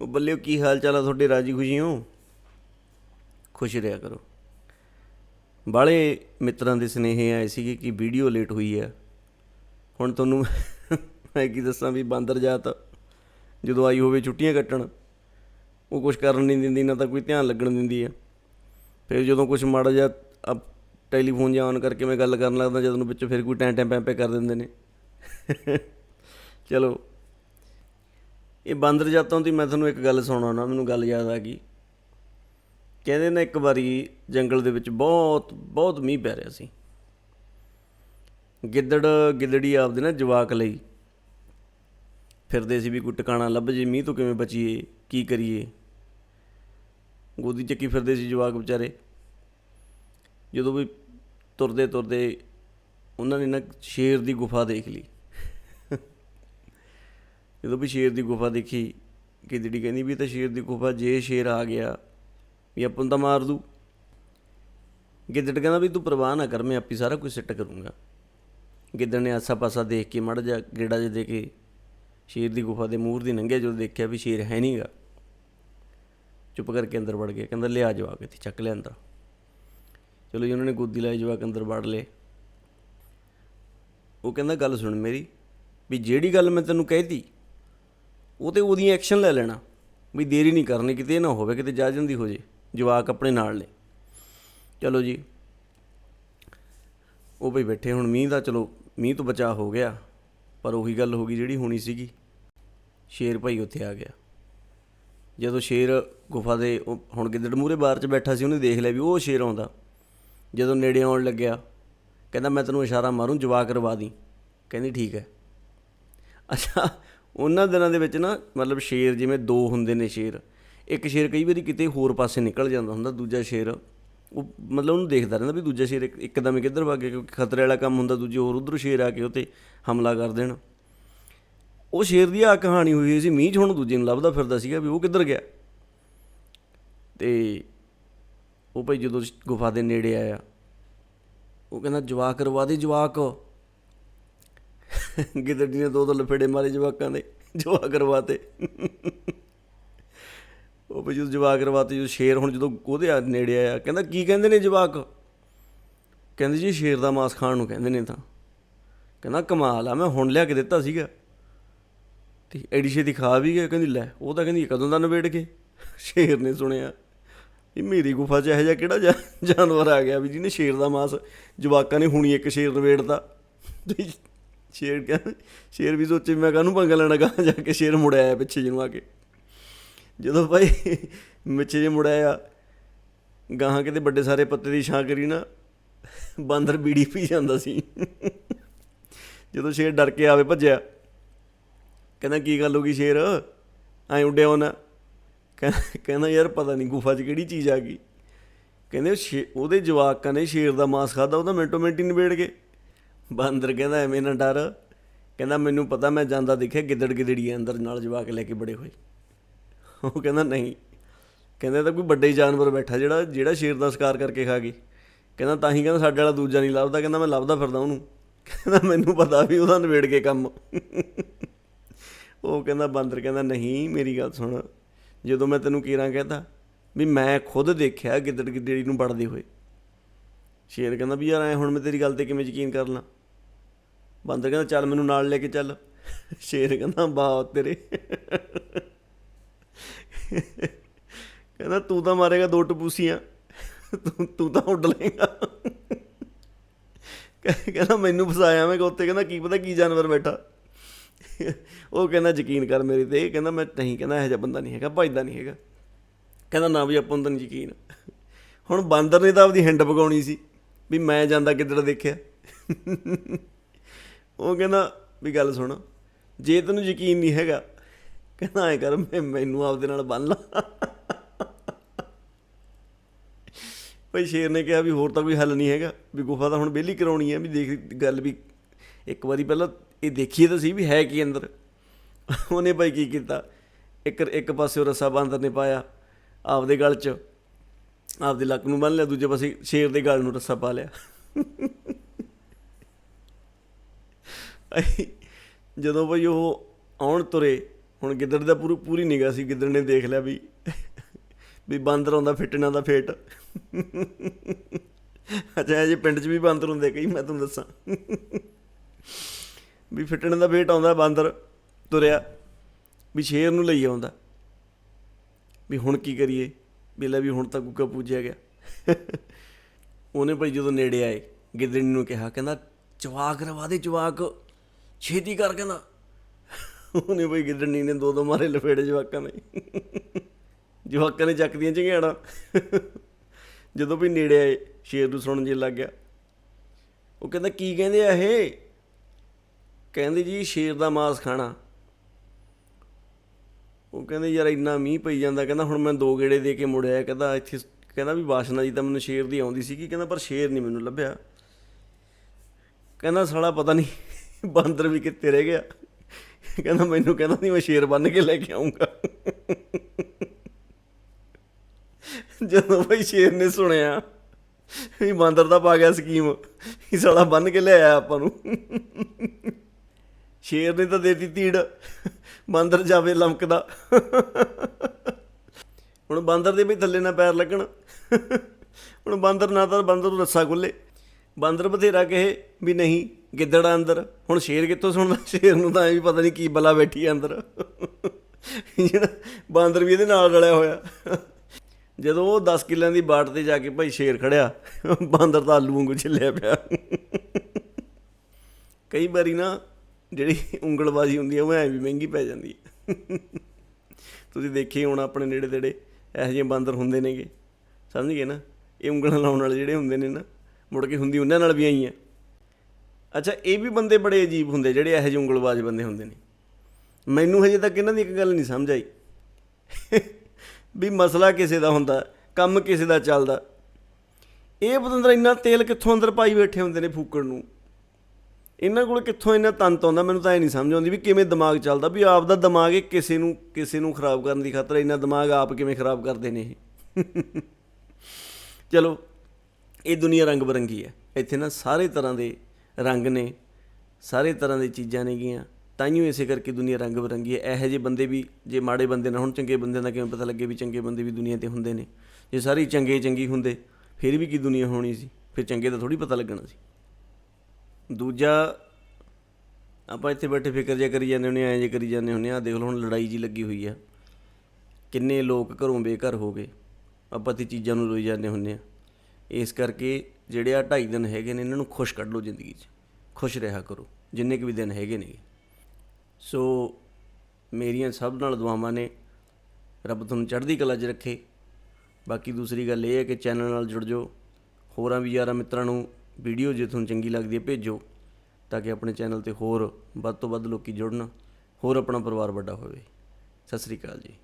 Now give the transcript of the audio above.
ਉਹ ਬੱਲਿਓ, ਕੀ ਹਾਲ ਚਾਲ ਆ ਤੁਹਾਡੇ? ਰਾਜੀ ਖੁਸ਼ੀ ਹੋ? ਖੁਸ਼ ਰਿਹਾ ਕਰੋ। ਬਾਲੇ ਮਿੱਤਰਾਂ ਦੇ ਸਨੇਹੇ ਆਏ ਸੀਗੇ ਕਿ ਵੀਡੀਓ ਲੇਟ ਹੋਈ ਆ। ਹੁਣ ਤੁਹਾਨੂੰ ਮੈਂ ਕੀ ਦੱਸਾਂ ਵੀ ਬਾਂਦਰ ਜਾਤ ਜਦੋਂ ਆਈ ਹੋਵੇ ਛੁੱਟੀਆਂ ਕੱਟਣ, ਉਹ ਕੁਝ ਕਰਨ ਨਹੀਂ ਦਿੰਦੀ, ਨਾ ਤਾਂ ਕੋਈ ਧਿਆਨ ਲੱਗਣ ਦਿੰਦੀ ਆ। ਫਿਰ ਜਦੋਂ ਕੁਝ ਮਾੜਾ ਜਿਹਾ ਅਪ ਟੈਲੀਫੋਨ ਜਾਂ ਔਨ ਕਰਕੇ ਮੈਂ ਗੱਲ ਕਰਨ ਲੱਗਦਾ, ਜਦੋਂ ਨੂੰ ਵਿੱਚ ਫਿਰ ਕੋਈ ਟੈਂ ਟੈਂ ਪੈਂ ਪੈ ਕਰ ਦਿੰਦੇ ਨੇ। ਚਲੋ। ਇਹ ਬਾਂਦਰ ਜਾਤਾਂ ਦੀ ਮੈਂ ਤੁਹਾਨੂੰ ਇੱਕ ਗੱਲ ਸੁਣਾਉਣਾ, ਮੈਨੂੰ ਗੱਲ ਯਾਦ ਆ ਗਈ। ਕਹਿੰਦੇ ਨੇ ਇੱਕ ਵਾਰੀ ਜੰਗਲ ਦੇ ਵਿੱਚ ਬਹੁਤ ਬਹੁਤ ਮੀਂਹ ਪੈ ਰਿਹਾ ਸੀ। ਗਿੱਦੜ, ਗਿੱਦੜੀ ਆਪਦੇ ਨਾ ਜਵਾਕ ਲਈ ਫਿਰਦੇ ਸੀ ਵੀ ਕੋਈ ਟਿਕਾਣਾ ਲੱਭ ਜੇ, ਮੀਂਹ ਤੋਂ ਕਿਵੇਂ ਬਚੀਏ, ਕੀ ਕਰੀਏ। ਗੋਦੀ ਚੱਕੀ ਫਿਰਦੇ ਸੀ ਜਵਾਕ ਵਿਚਾਰੇ। ਜਦੋਂ ਵੀ ਤੁਰਦੇ ਤੁਰਦੇ ਉਹਨਾਂ ਨੇ ਨਾ ਸ਼ੇਰ ਦੀ ਗੁਫਾ ਦੇਖ ਲਈ। ਜਦੋਂ ਵੀ ਸ਼ੇਰ ਦੀ ਗੁਫਾ ਦੇਖੀ, ਕਿ ਜਿਹੜੀ ਕਹਿੰਦੀ ਵੀ ਤਾਂ ਸ਼ੇਰ ਦੀ ਗੁਫਾ, ਜੇ ਸ਼ੇਰ ਆ ਗਿਆ, ਵੀ ਆਪਾਂ ਨੂੰ ਤਾਂ ਮਾਰ ਦੂ। ਗਿੱਦੜ ਕਹਿੰਦਾ ਵੀ ਤੂੰ ਪਰਵਾਹ ਨਾ ਕਰ, ਮੈਂ ਆਪੀ ਸਾਰਾ ਕੁਝ ਸੈੱਟ ਕਰੂੰਗਾ। ਗਿੱਦੜ ਨੇ ਆਸਾ ਪਾਸਾ ਦੇਖ ਕੇ, ਮੜ ਜਾ ਗੇੜਾ ਜਿਹਾ ਦੇ ਕੇ ਸ਼ੇਰ ਦੀ ਗੁਫਾ ਦੇ ਮੂਹਰ ਦੀ ਲੰਘਿਆ ਜਦੋਂ ਦੇਖਿਆ ਵੀ ਸ਼ੇਰ ਹੈ ਨਹੀਂਗਾ ਚੁੱਪ ਕਰਕੇ ਅੰਦਰ ਵੜ ਗਿਆ, ਕਹਿੰਦਾ, ਲਿਆ ਜਵਾਕ ਇੱਥੇ, ਚੱਕ ਲਿਆਂਦਾ। ਚਲੋ ਜੀ, ਉਹਨਾਂ ਨੇ ਗੋਦੀ ਲਾਈ ਜਵਾਕ ਅੰਦਰ ਵੜ ਲਏ। ਉਹ ਕਹਿੰਦਾ, ਗੱਲ ਸੁਣ ਮੇਰੀ, ਵੀ ਜਿਹੜੀ ਗੱਲ ਮੈਂ ਤੈਨੂੰ ਕਹਿਤੀ ਉਹ ਤੇ ਉਹਦੀ ਐਕਸ਼ਨ ਲੈ ਲੈਣਾ। ਵੀ ਦੇਰੀ ਨਹੀਂ ਕਰਨੀ, ਕਿਤੇ ਇਹ ਨਾ ਹੋਵੇ, ਕਿਤੇ ਜਾ ਜਾਂਦੀ ਹੋ ਜੇ, ਜਵਾਕ ਆਪਣੇ ਨਾਲ ਨੇ। ਚਲੋ ਜੀ। ਉਹ ਬਈ ਬੈਠੇ, ਹੁਣ ਮੀਂਹ ਦਾ ਚਲੋ, ਮੀਂਹ ਤੋਂ ਬਚਾ ਹੋ ਗਿਆ, ਪਰ ਉਹੀ ਗੱਲ ਹੋ ਗਈ ਜਿਹੜੀ ਹੋਣੀ ਸੀਗੀ। ਸ਼ੇਰ ਭਾਈ ਉੱਥੇ ਆ ਗਿਆ। ਜਦੋਂ ਸ਼ੇਰ ਗੁਫਾ ਦੇ ਉਹ ਹੁਣ ਗਿੱਦੜ ਮੂਰੇ ਬਾਹਰ 'ਚ ਬੈਠਾ ਸੀ, ਉਹਨੇ ਦੇਖ ਲਿਆ ਵੀ ਉਹ ਸ਼ੇਰ ਆਉਂਦਾ। ਜਦੋਂ ਨੇੜੇ ਆਉਣ ਲੱਗਿਆ, ਕਹਿੰਦਾ, ਮੈਂ ਤੈਨੂੰ ਇਸ਼ਾਰਾ ਮਾਰੂੰ, ਜਵਾਕ ਕਰਵਾ ਦੀ। ਕਹਿੰਦੀ, ਠੀਕ ਹੈ। ਅੱਛਾ ਉਹਨਾਂ ਦਿਨਾਂ ਦੇ ਵਿੱਚ ਨਾ ਮਤਲਬ ਸ਼ੇਰ ਜਿਵੇਂ ਦੋ ਹੁੰਦੇ ਨੇ ਸ਼ੇਰ, ਇੱਕ ਸ਼ੇਰ ਕਈ ਵਾਰੀ ਕਿਤੇ ਹੋਰ ਪਾਸੇ ਨਿਕਲ ਜਾਂਦਾ ਹੁੰਦਾ, ਦੂਜਾ ਸ਼ੇਰ, ਉਹ ਮਤਲਬ ਉਹਨੂੰ ਦੇਖਦਾ ਰਹਿੰਦਾ ਵੀ ਦੂਜਾ ਸ਼ੇਰ ਇੱਕਦਮ ਹੀ ਕਿੱਧਰ ਭੱਗ ਗਿਆ ਕਿਉਂਕਿ ਖਤਰੇ ਵਾਲਾ ਕੰਮ ਹੁੰਦਾ, ਦੂਜੇ ਹੋਰ ਉਧਰ ਸ਼ੇਰ ਆ ਕੇ ਉਹ 'ਤੇ ਹਮਲਾ ਕਰ ਦੇਣ। ਉਹ ਸ਼ੇਰ ਦੀ ਆ ਕਹਾਣੀ ਹੋਈ ਸੀ, ਮੀਂਹ 'ਚ ਹੁਣ ਦੂਜੇ ਨੂੰ ਲੱਭਦਾ ਫਿਰਦਾ ਸੀਗਾ ਵੀ ਉਹ ਕਿੱਧਰ ਗਿਆ। ਤੇ ਉਹ ਭਾਈ ਜਦੋਂ ਗੁਫਾ ਦੇ ਨੇੜੇ ਆਇਆ, ਉਹ ਕਹਿੰਦਾ, ਜਵਾਕ ਕਰਵਾ ਦੇ ਜਵਾਕ। ਗਿੱਦੜੀ ਨੇ ਦੋ ਦੋ ਲਫੇੜੇ ਮਾਰੇ ਜਵਾਕਾਂ ਦੇ। ਜਵਾਕ ਕਰਵਾਤੇ। ਉਹ ਵੀ ਜਦੋਂ ਜਵਾ ਕਰਵਾਤੇ ਜਦੋਂ ਸ਼ੇਰ ਹੁਣ ਜਦੋਂ ਉਹਦੇ ਆ ਨੇੜੇ ਆਇਆ, ਕਹਿੰਦਾ ਕੀ ਕਹਿੰਦੇ ਨੇ ਜਵਾਕ? ਕਹਿੰਦੇ ਜੀ ਸ਼ੇਰ ਦਾ ਮਾਸ ਖਾਣ ਨੂੰ ਕਹਿੰਦੇ ਨੇ ਤਾਂ। ਕਹਿੰਦਾ ਕਮਾਲ ਆ, ਮੈਂ ਹੁਣ ਲਿਆ ਕੇ ਦਿੱਤਾ ਸੀਗਾ। ਤੇ ਐਡੀ ਛੇਤੀ ਖਾ ਵੀ ਗਿਆ ਕਹਿੰਦੀ ਲੈ, ਉਹ ਤਾਂ ਕਹਿੰਦੀ ਕਦੋਂ ਦਾ ਨਵੇੜ ਕੇ? ਸ਼ੇਰ ਨੇ ਸੁਣਿਆ। ਇਹ ਮੇਰੀ ਗੁਫਾ 'ਚ ਇਹੋ ਜਿਹਾ ਕਿਹੜਾ ਜਾ- ਜਾਨਵਰ ਆ ਗਿਆ ਵੀ ਜਿਹਨੇ ਸ਼ੇਰ ਦਾ ਮਾਸ ਜਵਾਕਾਂ ਨੇ ਹੁਣੀ ਇੱਕ ਸ਼ੇਰ ਨਵੇੜਦਾ ਸ਼ੇਰ ਕਹਿੰਦਾ ਸ਼ੇਰ ਵੀ ਸੋਚੇ ਮੈਂ ਕਾਹਨੂੰ ਪੰਗਾ ਲੈਣਾ ਗਾ ਜਾ ਕੇ ਸ਼ੇਰ ਮੁੜਿਆ ਆਇਆ ਪਿੱਛੇ ਜਿਹਨੂੰ ਆ ਕੇ। ਜਦੋਂ ਭਾਈ ਮਿੱਛੇ ਜੇ ਮੁੜਿਆ ਗਾਹਾਂ ਕਿਤੇ ਵੱਡੇ ਸਾਰੇ ਪੱਤੇ ਦੀ ਛਾਂ ਕਰੀ ਨਾ, ਬਾਂਦਰ ਬੀੜੀ ਪੀ ਜਾਂਦਾ ਸੀ। ਜਦੋਂ ਸ਼ੇਰ ਡਰ ਕੇ ਆਵੇ ਭੱਜਿਆ, ਕਹਿੰਦਾ, ਕੀ ਗੱਲ ਹੋ ਗਈ ਸ਼ੇਰ? ਐ ਉੱਡਿਆ ਉਹਨਾਂ। ਕਹਿੰਦਾ, ਯਾਰ ਪਤਾ ਨਹੀਂ ਗੁਫਾ 'ਚ ਕਿਹੜੀ ਚੀਜ਼ ਆ ਗਈ। ਕਹਿੰਦੇ, ਉਹ ਸ਼ੇ- ਉਹਦੇ ਜਵਾਕਾਂ ਨੇ ਸ਼ੇਰ ਦਾ ਮਾਸ ਖਾਦਾ ਉਹਦਾ ਮਿੰਟੋ ਮਿੰਟ ਹੀ ਨਿਬੇੜ ਗਏ। ਬਾਂਦਰ ਕਹਿੰਦਾ ਐਵੇਂ ਨਾ ਡਰ। ਕਹਿੰਦਾ ਮੈਨੂੰ ਪਤਾ ਮੈਂ ਜਾਂਦਾ ਦੇਖਿਆ ਗਿੱਦੜ ਗਿੱਦੜੀ ਅੰਦਰ ਨਾਲ ਜਵਾਕ ਲੈ ਕੇ ਬੜੇ ਹੋਏ। ਉਹ ਕਹਿੰਦਾ ਨਹੀਂ। ਕਹਿੰਦਾ ਤਾਂ ਕੋਈ ਵੱਡੇ ਜਾਨਵਰ ਬੈਠਾ ਜਿਹੜਾ ਜਿਹੜਾ ਸ਼ੇਰ ਦਾ ਸ਼ਿਕਾਰ ਕਰਕੇ ਖਾ ਗਈ ਕਹਿੰਦਾ ਤਾਂ ਹੀ ਕਹਿੰਦਾ ਸਾਡੇ ਵਾਲਾ ਦੂਜਾ ਨਹੀਂ ਲੱਭਦਾ, ਕਹਿੰਦਾ ਮੈਂ ਲੱਭਦਾ ਫਿਰਦਾ ਉਹਨੂੰ। ਕਹਿੰਦਾ ਮੈਨੂੰ ਪਤਾ ਵੀ ਉਹਦਾ ਨਿਬੇੜ ਕੇ ਕੰਮ। ਉਹ ਕਹਿੰਦਾ ਬਾਂਦਰ ਕਹਿੰਦਾ ਨਹੀਂ, ਮੇਰੀ ਗੱਲ ਸੁਣ। ਜਦੋਂ ਮੈਂ ਤੈਨੂੰ ਕੀਰਾਂ ਕਹਿੰਦਾ ਵੀ ਮੈਂ ਖੁਦ ਦੇਖਿਆ ਗਿੱਦੜ ਗਿੱਦੜੀ ਨੂੰ ਵੜਦੇ ਹੋਏ। ਸ਼ੇਰ ਕਹਿੰਦਾ ਵੀ ਯਾਰ ਐ ਹੁਣ ਮੈਂ ਤੇਰੀ ਗੱਲ ਤੇ ਕਿਵੇਂ ਯਕੀਨ ਕਰ ਲਾਂ? ਬਾਂਦਰ ਕਹਿੰਦਾ, ਚੱਲ ਮੈਨੂੰ ਨਾਲ ਲੈ ਕੇ ਚੱਲ। ਸ਼ੇਰ ਕਹਿੰਦਾ ਬਾ ਤੇਰੇ। ਕਹਿੰਦਾ, ਤੂੰ ਤਾਂ ਮਾਰੇਗਾ ਦੋ ਟਪੂਸੀਆਂ। ਤੂੰ ਤੂੰ ਤਾਂ ਉੱਡ ਲੇਗਾ ਕਹਿੰਦਾ, ਮੈਨੂੰ ਫਸਾਇਆ ਮੈਂ ਉੱਤੇ ਕਹਿੰਦਾ, ਕੀ ਪਤਾ ਕੀ ਜਾਨਵਰ ਬੈਠਾ। ਉਹ ਕਹਿੰਦਾ, ਯਕੀਨ ਕਰ ਮੇਰੇ ਤੇ। ਇਹ ਕਹਿੰਦਾ, ਮੈਂ ਨਹੀਂ ਕਹਿੰਦਾ, ਇਹੋ ਜਿਹਾ ਬੰਦਾ ਨਹੀਂ ਹੈਗਾ, ਭਜਦਾ ਨਹੀਂ ਹੈਗਾ। ਕਹਿੰਦਾ, ਨਾ ਵੀ ਆਪਾਂ ਨੂੰ ਤਾਂ ਨਹੀਂ ਯਕੀਨ। ਹੁਣ ਬਾਂਦਰ ਨੇ ਤਾਂ ਆਪਦੀ ਹਿੰਡ ਪਕਾਉਣੀ ਸੀ, ਵੀ ਮੈਂ ਜਾਂਦਾ ਕਿੱਧਰ ਦੇਖਿਆ। ਉਹ ਕਹਿੰਦਾ ਵੀ ਗੱਲ ਸੁਣ, ਜੇ ਤੈਨੂੰ ਯਕੀਨ ਨਹੀਂ ਹੈਗਾ, ਕਹਿੰਦਾ ਐ ਕਰ, ਮੈਂ ਮੈਨੂੰ ਆਪਦੇ ਨਾਲ ਬੰਨ ਲਾ। ਭਈ ਸ਼ੇਰ ਨੇ ਕਿਹਾ ਵੀ ਹੋਰ ਤਾਂ ਕੋਈ ਹੱਲ ਨਹੀਂ ਹੈਗਾ, ਵੀ ਗੁਫਾ ਤਾਂ ਹੁਣ ਵਿਹਲੀ ਕਰਾਉਣੀ ਹੈ, ਵੀ ਦੇਖ ਗੱਲ ਵੀ ਇੱਕ ਵਾਰੀ ਪਹਿਲਾਂ ਇਹ ਦੇਖੀਏ ਤਾਂ ਸੀ ਵੀ ਹੈ ਕੀ ਅੰਦਰ। ਉਹਨੇ ਭਾਈ ਕੀ ਕੀਤਾ, ਇੱਕ ਇੱਕ ਪਾਸੇ ਰੱਸਾ ਬਾਂਦਰ ਨੇ ਪਾਇਆ ਆਪਦੇ ਗਲ 'ਚ, ਆਪਦੇ ਲੱਕ ਨੂੰ ਬੰਨ ਲਿਆ, ਦੂਜੇ ਪਾਸੇ ਸ਼ੇਰ ਦੇ ਗਲ ਨੂੰ ਰੱਸਾ ਪਾ ਲਿਆ। ਜਦੋਂ ਭਾਈ ਉਹ ਆਉਣ ਤੁਰੇ, ਹੁਣ ਗਿੱਦੜ ਦਾ ਪੂਰੀ ਪੂਰੀ ਨਿਗਾਹ ਸੀ, ਗਿੱਦੜ ਨੇ ਦੇਖ ਲਿਆ ਵੀ ਵੀ ਬਾਂਦਰ ਆਉਂਦਾ, ਫਿੱਟਣਾ ਦਾ ਫੇਟ। ਅੱਛਾ ਜੇ ਪਿੰਡ 'ਚ ਵੀ ਬਾਂਦਰ ਹੁੰਦੇ ਕਈ, ਮੈਂ ਤੁਹਾਨੂੰ ਦੱਸਾਂ। ਵੀ ਫਿੱਟਣ ਦਾ ਫੇਟ ਆਉਂਦਾ, ਬਾਂਦਰ ਤੁਰਿਆ, ਵੀ ਸ਼ੇਰ ਨੂੰ ਲਈ ਆਉਂਦਾ। ਵੀ ਹੁਣ ਕੀ ਕਰੀਏ? ਵੀ ਲੈ ਵੀ ਹੁਣ ਤਾਂ ਕੁੱਕਾ ਪੂਜਿਆ ਗਿਆ। ਉਹਨੇ ਭਾਈ ਜਦੋਂ ਨੇੜੇ ਆਏ, ਗਿੱਦੜੀ ਨੂੰ ਕਿਹਾ, ਕਹਿੰਦਾ ਜਵਾਕ ਰਵਾ ਦੇ ਜਵਾਕ ਛੇਤੀ ਕਰ ਕਹਿੰਦਾ। ਉਹਨੇ ਬਈ ਗਿੱਦੜਨੀ ਨੇ ਦੋ ਦੋ ਮਾਰੇ ਲਫੇੜੇ ਜਵਾਕਾਂ ਨੇ। ਜਵਾਕਾਂ ਨੇ ਚੱਕਦੀਆਂ ਝੰਗਿਆੜਾਂ। ਜਦੋਂ ਵੀ ਨੇੜੇ ਆਏ, ਸ਼ੇਰ ਨੂੰ ਸੁਣਨ ਜੇ ਲੱਗ ਗਿਆ। ਉਹ ਕਹਿੰਦਾ, ਕੀ ਕਹਿੰਦੇ ਆ ਇਹ? ਕਹਿੰਦੇ ਜੀ, ਸ਼ੇਰ ਦਾ ਮਾਸ ਖਾਣਾ। ਉਹ ਕਹਿੰਦੇ, ਯਾਰ ਇੰਨਾ ਮੀਂਹ ਪਈ ਜਾਂਦਾ। ਕਹਿੰਦਾ, ਹੁਣ ਮੈਂ ਦੋ ਗੇੜੇ ਦੇ ਕੇ ਮੁੜਿਆ। ਕਹਿੰਦਾ, ਇੱਥੇ ਕਹਿੰਦਾ ਵੀ ਵਾਸ਼ਨਾ ਜੀ ਤਾਂ ਮੈਨੂੰ ਸ਼ੇਰ ਦੀ ਆਉਂਦੀ ਸੀ ਸੀਗੀ। ਕਹਿੰਦਾ, ਪਰ ਸ਼ੇਰ ਨਹੀਂ ਮੈਨੂੰ ਲੱਭਿਆ। ਕਹਿੰਦਾ, ਸਾਲਾ ਪਤਾ ਨਹੀਂ ਬਾਂਦਰ ਵੀ ਕਿੱਥੇ ਰਹਿ ਗਿਆ। ਕਹਿੰਦਾ ਮੈਨੂੰ ਕਹਿੰਦਾ ਨਹੀਂ, ਮੈਂ ਸ਼ੇਰ ਬੰਨ ਕੇ ਲੈ ਕੇ ਆਉਂਗਾ ਜਦੋਂ ਭਾਈ ਸ਼ੇਰ ਨੇ ਸੁਣਿਆ ਵੀ ਬਾਂਦਰ ਦਾ ਪਾ ਗਿਆ ਸਕੀਮ ਇਹ ਸਾਲਾ ਬੰਨ ਕੇ ਲੈ ਆਇਆ ਆਪਾਂ ਨੂੰ। ਸ਼ੇਰ ਨੇ ਤਾਂ ਦੇਤੀ ਤੀੜ, ਬਾਂਦਰ ਜਾਵੇ ਲਮਕਦਾ। ਹੁਣ ਬਾਂਦਰ ਦੇ ਵੀ ਥੱਲੇ ਨਾ ਪੈਰ ਲੱਗਣ। ਹੁਣ ਬਾਂਦਰ ਨਾ ਤਾਂ ਬਾਂਦਰ ਨੂੰ ਰੱਸਾ ਖੁੱਲੇ। ਬਾਂਦਰ ਬਥੇਰਾ ਕਹੇ ਵੀ ਨਹੀਂ, ਗਿੱਦੜਾ ਅੰਦਰ। ਹੁਣ ਸ਼ੇਰ ਕਿੱਥੋਂ ਸੁਣਦਾ? ਸ਼ੇਰ ਨੂੰ ਤਾਂ ਐ ਵੀ ਪਤਾ ਨਹੀਂ ਕੀ ਬਲਾ ਬੈਠੀ ਆ ਅੰਦਰ। ਜਿਹੜਾ ਬਾਂਦਰ ਵੀ ਇਹਦੇ ਨਾਲ ਰਲਿਆ ਹੋਇਆ। ਜਦੋਂ ਉਹ 10 ਕਿੱਲਿਆਂ ਦੀ ਬਾਟ ਤੇ ਜਾ ਕੇ ਭਾਈ ਸ਼ੇਰ ਖੜਿਆ, ਬਾਂਦਰ ਤਾਂ ਆਲੂ ਵਾਂਗੂ ਛਿੱਲਿਆ ਪਿਆ। ਕਈ ਵਾਰੀ ਨਾ ਜਿਹੜੀ ਉਂਗਲਬਾਜ਼ੀ ਹੁੰਦੀ ਹੈ ਉਹ ਐ ਵੀ ਮਹਿੰਗੀ ਪੈ ਜਾਂਦੀ ਹੈ ਤੁਸੀਂ ਦੇਖੀ ਹੁਣ ਆਪਣੇ ਨੇੜੇ ਤੇੜੇ, ਇਹੋ ਜਿਹੇ ਬਾਂਦਰ ਹੁੰਦੇ ਨੇਗੇ। ਸਮਝ ਗਏ ਨਾ? ਇਹ ਉਂਗਲਾਂ ਲਾਉਣ ਵਾਲੇ ਜਿਹੜੇ ਹੁੰਦੇ ਨੇ ਨਾ ਮੁੜ ਕੇ ਹੁੰਦੀ, ਉਹਨਾਂ ਨਾਲ ਵੀ ਆਈ ਹੈ ਅੱਛਾ, ਇਹ ਵੀ ਬੰਦੇ ਬੜੇ ਅਜੀਬ ਹੁੰਦੇ, ਜਿਹੜੇ ਇਹੋ ਜਿਹੇ ਉਂਗਲਬਾਜ਼ ਬੰਦੇ ਹੁੰਦੇ ਨੇ। ਮੈਨੂੰ ਹਜੇ ਤੱਕ ਇਹਨਾਂ ਦੀ ਇੱਕ ਗੱਲ ਨਹੀਂ ਸਮਝ ਆਈ। ਵੀ ਮਸਲਾ ਕਿਸੇ ਦਾ ਹੁੰਦਾ, ਕੰਮ ਕਿਸੇ ਦਾ ਚੱਲਦਾ। ਇਹ ਪਤੰਦਰ ਇੰਨਾ ਤੇਲ ਕਿੱਥੋਂ ਅੰਦਰ ਪਾਈ ਬੈਠੇ ਹੁੰਦੇ ਨੇ ਫੂਕਣ ਨੂੰ? ਇਹਨਾਂ ਕੋਲ ਕਿੱਥੋਂ ਇੰਨਾ ਤੰਤ ਆਉਂਦਾ? ਮੈਨੂੰ ਤਾਂ ਇਹ ਨਹੀਂ ਸਮਝ ਆਉਂਦੀ ਵੀ ਕਿਵੇਂ ਦਿਮਾਗ ਚੱਲਦਾ। ਵੀ ਆਪ ਦਾ ਦਿਮਾਗ ਇਹ ਕਿਸੇ ਨੂੰ ਕਿਸੇ ਨੂੰ ਖਰਾਬ ਕਰਨ ਦੀ ਖਾਤਰ ਇੰਨਾ ਦਿਮਾਗ ਆਪ ਕਿਵੇਂ ਖਰਾਬ ਕਰਦੇ ਨੇ ਇਹ? ਚਲੋ ਇਹ ਦੁਨੀਆ ਰੰਗ ਬਰੰਗੀ ਹੈ। ਇੱਥੇ ਨਾ ਸਾਰੇ ਤਰ੍ਹਾਂ ਦੇ ਰੰਗ ਨੇ, ਸਾਰੇ ਤਰ੍ਹਾਂ ਦੀ ਚੀਜ਼ਾਂ ਨੇਗੀਆਂ ਤਾਈਓ ਇਸੇ ਕਰਕੇ ਦੁਨੀਆ ਰੰਗ ਬਰੰਗੀ ਹੈ। ਇਹੋ ਜਿਹੇ ਬੰਦੇ ਵੀ, ਜੇ ਮਾੜੇ ਬੰਦੇ ਨਾ ਹੁਣ, ਚੰਗੇ ਬੰਦਿਆਂ ਦਾ ਕਿਵੇਂ ਪਤਾ ਲੱਗੇ ਵੀ ਚੰਗੇ ਬੰਦੇ ਵੀ ਦੁਨੀਆ ਤੇ ਹੁੰਦੇ ਨੇ? ਜੇ ਸਾਰੇ ਚੰਗੇ ਚੰਗੀ ਹੁੰਦੇ, ਫਿਰ ਵੀ ਕੀ ਦੁਨੀਆ ਹੋਣੀ ਸੀ? ਫਿਰ ਚੰਗੇ ਦਾ ਥੋੜੀ ਪਤਾ ਲੱਗਣਾ ਸੀ। ਦੂਜਾ, ਆਪਾਂ ਇੱਥੇ ਬੈਠੇ ਫਿਕਰ ਜਿਹਾ ਕਰੀ ਜਾਂਦੇ ਹੁੰਦੇ ਐਂ ਜੇ ਕਰੀ ਜਾਂਦੇ ਹੁੰਦੇ ਆ। ਦੇਖ ਲਓ, ਹੁਣ ਲੜਾਈ ਜੀ ਲੱਗੀ ਹੋਈ ਆ। ਕਿੰਨੇ ਲੋਕ ਘਰੋਂ ਬੇਘਰ ਹੋ ਗਏ। ਆਪਾਂ ਤੇ ਚੀਜ਼ਾਂ ਨੂੰ ਰੋਈ ਜਾਂਦੇ ਹੁੰਦੇ ਆ। ਇਸ ਕਰਕੇ ਜਿਹੜੇ ਆ ਢਾਈ ਦਿਨ ਹੈਗੇ ਨੇ, ਇਹਨਾਂ ਨੂੰ ਖੁਸ਼ ਕੱਢ ਲਓ ਜ਼ਿੰਦਗੀ 'ਚ। ਖੁਸ਼ ਰਿਹਾ ਕਰੋ, ਜਿੰਨੇ ਕੁ ਵੀ ਦਿਨ ਹੈਗੇ ਨੇ ਸੋ ਮੇਰੀਆਂ ਸਭ ਨਾਲ ਦੁਆਵਾਂ ਨੇ। ਰੱਬ ਤੁਹਾਨੂੰ ਚੜ੍ਹਦੀ ਕਲਾ 'ਚ ਰੱਖੇ। ਬਾਕੀ ਦੂਸਰੀ ਗੱਲ ਇਹ ਹੈ ਕਿ ਚੈਨਲ ਨਾਲ ਜੁੜ ਜਾਓ। ਹੋਰਾਂ ਵੀ ਯਾਰਾਂ ਮਿੱਤਰਾਂ ਨੂੰ ਵੀਡੀਓ ਜੇ ਤੁਹਾਨੂੰ ਚੰਗੀ ਲੱਗਦੀ ਹੈ, ਭੇਜੋ ਤਾਂ ਕਿ ਆਪਣੇ ਚੈਨਲ ਤੇ ਹੋਰ ਵੱਧ ਤੋਂ ਵੱਧ ਲੋਕੀ ਜੁੜਨ, ਹੋਰ ਆਪਣਾ ਪਰਿਵਾਰ ਵੱਡਾ ਹੋਵੇ। ਸਤਿ ਸ੍ਰੀ ਅਕਾਲ ਜੀ।